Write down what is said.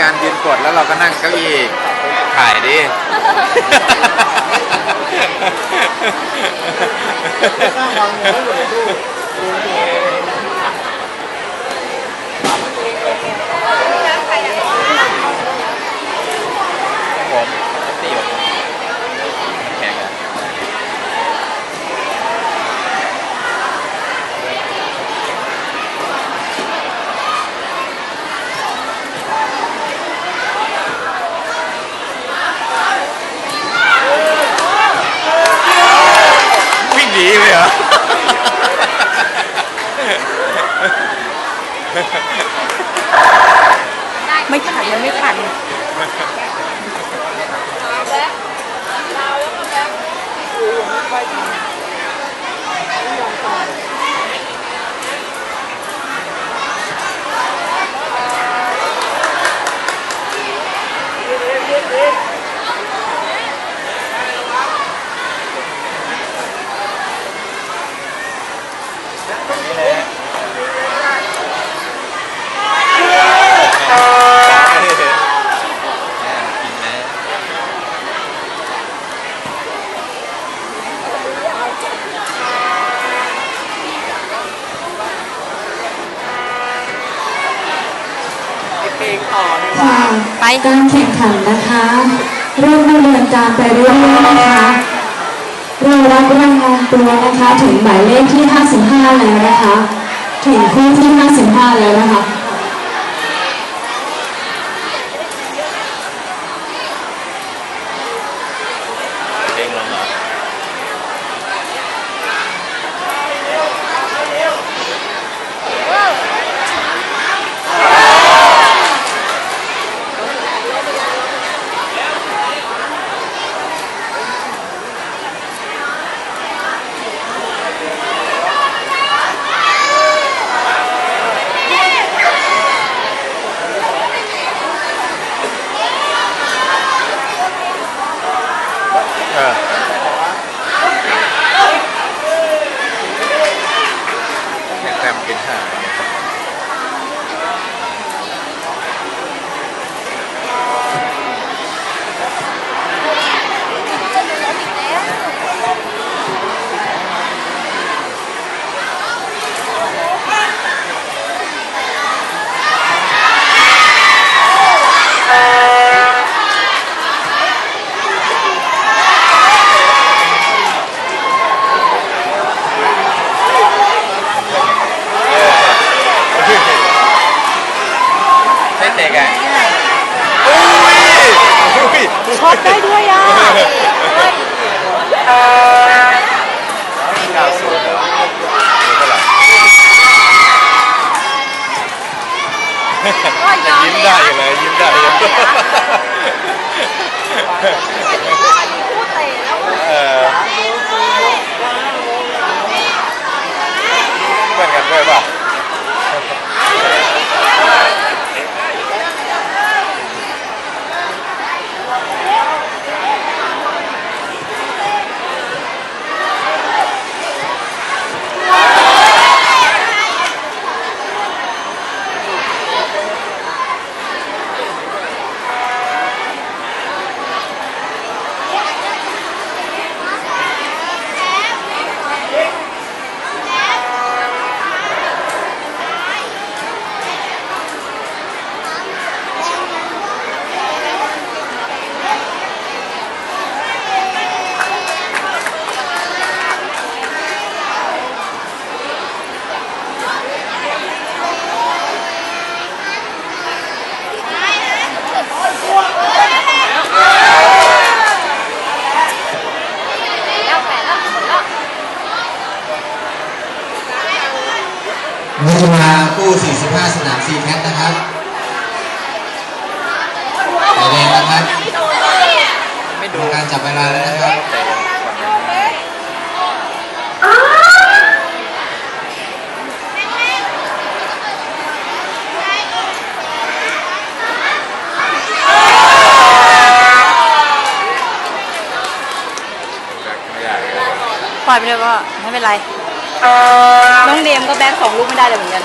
การยืนกดแล้วเราก็นั่งเก้าอี้ถ่ายดิผมตีผมแข่งกัน วิ่งหนีเลยเหรอ ไม่ทันมันไม่ทันกินนะ เพลงต่อดีกค่ะว่าไปการแข่งขันนะคะเริ่มดำเนินการไปเรื่อยๆนะคะเรารับรายงานตัวนะคะถึงหมายเลขที่ 55 แล้วนะคะ ถึงคู่ที่ 55 แล้วนะคะ เพลงลงเหรอ เออแข่งแต้มเป็นห้าใช่เตะ กันอุ้ยอุ้ยช็อตได้ด้วยอะเก้าศูนย์เหรอหรือเท่าไหร่ก็ยยังอมยิ้มเลยได้อะอยู่เลยยิ้มได้อยู่พูดเตะแล้วเออเพื่อนกันด้วยป่ะ แล้วแปดแล้วหมดแล้ว นักกีฬาคู่ 45 สนามซีแคทนะครับไปแดงนะครับไม่ดูการจับเวลาแล้วนะครับปล่อยไปเลยก็ไม่เป็นไร น้องเดมก็แบกสองลูกไม่ได้เลยเหมือนกัน